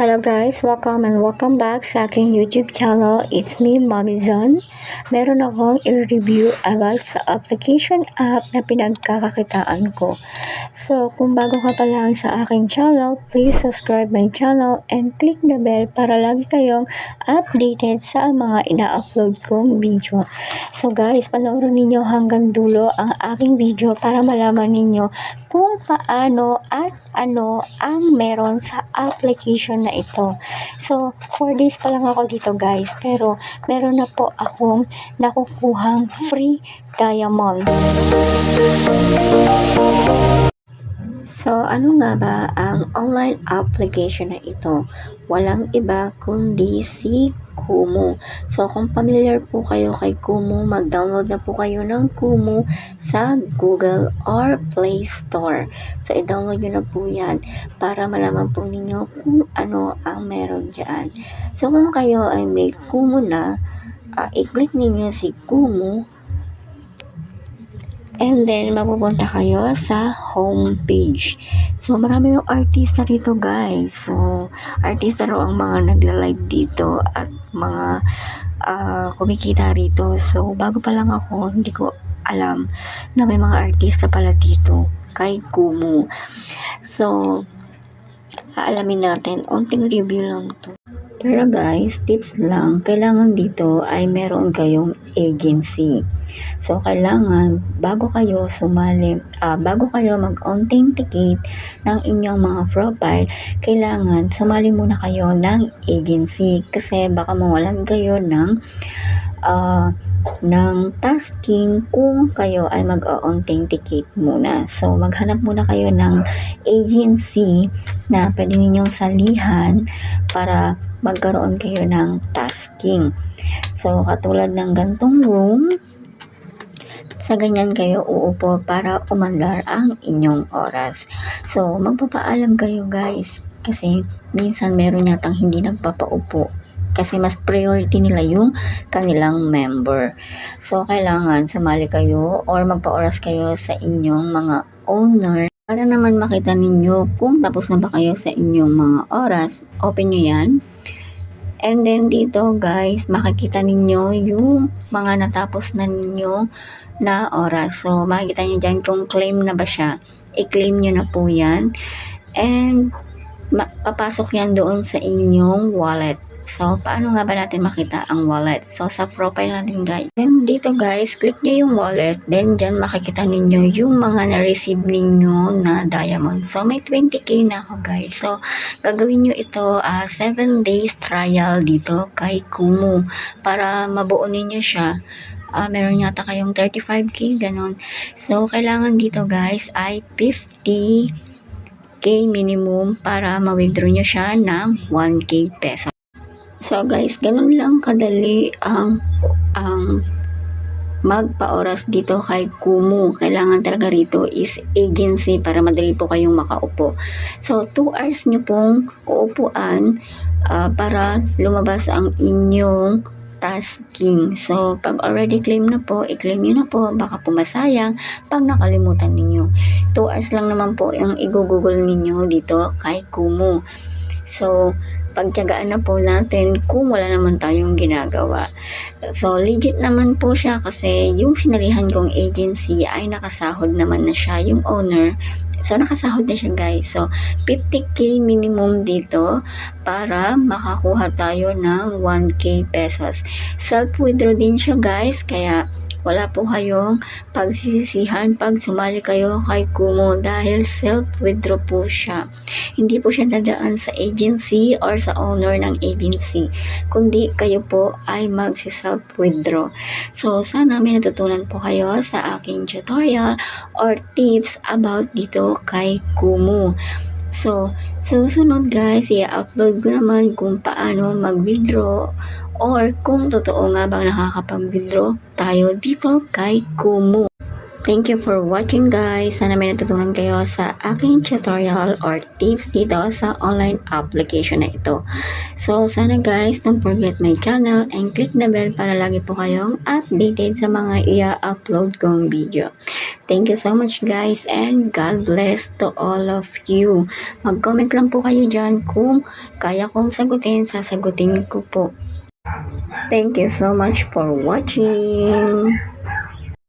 Hello guys, welcome and welcome back sa aking YouTube channel. It's me, Mommy Zon. Meron akong i-review about sa application app na pinagkakakitaan ko. So, kung bago ka pa lang sa aking channel, please subscribe my channel and click the bell para lagi kayong updated sa mga ina-upload kong video. So guys, panoorin ninyo hanggang dulo ang aking video para malaman ninyo kung paano at ano ang meron sa application na ito. So, 4 days pa lang ako dito guys, pero meron na po akong nakukuhang free diamond. So, ano nga ba ang online application na ito? Walang iba kundi si Kumu. So, kung familiar po kayo kay Kumu, mag-download na po kayo ng Kumu sa Google or Play Store. So, i-download nyo na po yan para malaman po ninyo kung ano ang meron dyan. So, kung kayo ay may Kumu na, uh, i-click ninyo si Kumu And then, mapupunta kayo sa home page. So, marami yung artista dito, guys. So, artista raw ang mga nagla-live dito at mga uh, kumikita rito. So, bago pa lang ako, hindi ko alam na may mga artista pala dito kay Kumu. So, aalamin natin. Unting review lang to. Pero guys, tips lang, kailangan dito ay meron kayong agency. So, kailangan, bago kayo sumali, uh, bago kayo ticket ng inyong mga profile, kailangan sumali muna kayo ng agency kasi baka mawalan kayo ng uh, ng tasking kung kayo ay mag-authenticate muna. So, maghanap muna kayo ng agency na pwede ninyong salihan para magkaroon kayo ng tasking. So, katulad ng gantong room, sa ganyan kayo uupo para umandar ang inyong oras. So, magpapaalam kayo guys kasi minsan meron yatang hindi nagpapaupo kasi mas priority nila yung kanilang member. So, kailangan sumali kayo or magpa-oras kayo sa inyong mga owner para naman makita ninyo kung tapos na ba kayo sa inyong mga oras. Open nyo yan. And then dito guys, makikita ninyo yung mga natapos na ninyo na oras. So, makikita nyo dyan kung claim na ba siya. I-claim nyo na po yan. And, papasok yan doon sa inyong wallet. So, paano nga ba natin makita ang wallet? So, sa profile natin guys. Then, dito guys, click nyo yung wallet. Then, dyan makikita ninyo yung mga na-receive ninyo na diamond. So, may 20k na ako guys. So, gagawin nyo ito uh, ah, 7 days trial dito kay Kumu para mabuo ninyo siya. Uh, meron yata kayong 35k, ganun. So, kailangan dito guys ay 50 k minimum para ma-withdraw nyo siya ng 1k peso. So guys, ganun lang kadali ang ang magpa-oras dito kay Kumu. Kailangan talaga rito is agency para madali po kayong makaupo. So, 2 hours nyo pong uupuan uh, para lumabas ang inyong tasking. So, pag already claim na po, i-claim nyo na po, baka pumasayang pag nakalimutan ninyo. 2 hours lang naman po yung i-google ninyo dito kay Kumu. So, pagtyagaan na po natin kung wala naman tayong ginagawa. So, legit naman po siya kasi yung sinalihan kong agency ay nakasahod naman na siya, yung owner. So, nakasahod na siya guys. So, 50k minimum dito para makakuha tayo ng 1k pesos. Self-withdraw din siya guys, kaya wala po kayong pagsisisihan pag sumali kayo kay Kumo dahil self-withdraw po siya. Hindi po siya dadaan sa agency or sa owner ng agency, kundi kayo po ay magsi-self-withdraw. So, sana may natutunan po kayo sa aking tutorial or tips about dito kay Kumu. So, susunod guys, i-upload ko naman kung paano mag-withdraw or kung totoo nga bang nakakapag-withdraw tayo dito kay Kumu. Thank you for watching guys. Sana may natutunan kayo sa aking tutorial or tips dito sa online application na ito. So sana guys, don't forget my channel and click the bell para lagi po kayong updated sa mga i-upload kong video. Thank you so much guys and God bless to all of you. Mag-comment lang po kayo dyan kung kaya kong sagutin, sasagutin ko po. Thank you so much for watching.